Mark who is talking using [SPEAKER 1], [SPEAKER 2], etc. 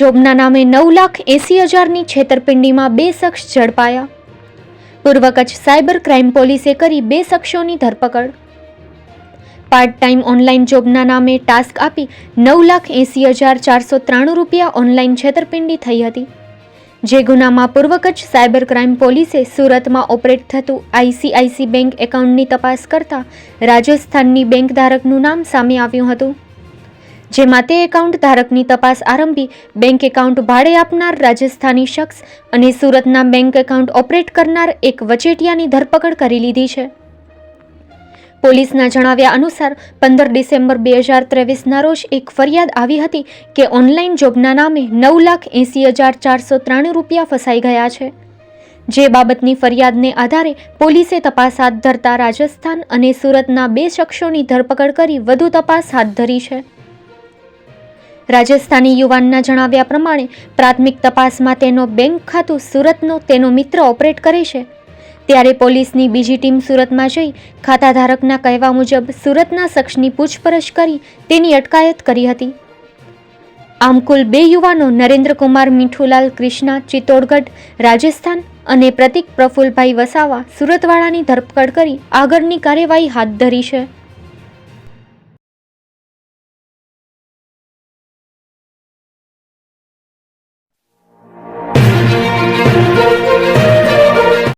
[SPEAKER 1] જોબના નામે નવ લાખ એંસી હજારની છેતરપિંડીમાં બે શખ્સ ઝડપાયા. પૂર્વ કચ્છ સાયબર ક્રાઇમ પોલીસે કરી બે શખ્સોની ધરપકડ. પાર્ટ ટાઈમ ઓનલાઈન જોબના નામે ટાસ્ક આપી નવ લાખ એંસી હજાર ચારસો ત્રાણું રૂપિયા ઓનલાઈન છેતરપિંડી થઈ હતી. જે ગુનામાં પૂર્વ કચ્છ સાયબર ક્રાઇમ પોલીસે સુરતમાં ઓપરેટ થતું આઈસીઆઈસી બેંક એકાઉન્ટની તપાસ કરતા રાજસ્થાનની બેંક ધારકનું નામ સામે આવ્યું હતું. જેમાં તે એકાઉન્ટ ધારકની તપાસ આરંભી બેંક એકાઉન્ટ ભાડે આપનાર રાજસ્થાની શખ્સ અને સુરતના બેંક એકાઉન્ટ ઓપરેટ કરનાર એક વચેટિયાની ધરપકડ કરી લીધી છે. પોલીસના જણાવ્યા અનુસાર પંદર ડિસેમ્બર બે હજાર ત્રેવીસના રોજ એક ફરિયાદ આવી હતી કે ઓનલાઈન જોબના નામે નવ લાખ એંસી હજાર ચારસો ત્રાણું રૂપિયા ફસાઈ ગયા છે. જે બાબતની ફરિયાદને આધારે પોલીસે તપાસ હાથ ધરતા રાજસ્થાન અને સુરતના બે શખ્સોની ધરપકડ કરી વધુ તપાસ હાથ ધરી છે. રાજસ્થાની યુવાનના જણાવ્યા પ્રમાણે પ્રાથમિક તપાસમાં તેનો બેંક ખાતું સુરતનો તેનો મિત્ર ઓપરેટ કરે છે. ત્યારે પોલીસની બીજી ટીમ સુરતમાં જઈ ખાતાધારકના કહેવા મુજબ સુરતના શખ્સની પૂછપરછ કરી તેની અટકાયત કરી હતી. આમ કુલ બે યુવાનો નરેન્દ્રકુમાર, મીઠુલાલ ક્રિષ્ના ચિત્તોડગઢ, રાજસ્થાન અને પ્રતિક પ્રફુલભાઈ વસાવા સુરતવાળાની ધરપકડ કરી આગળની કાર્યવાહી હાથ ધરી છે.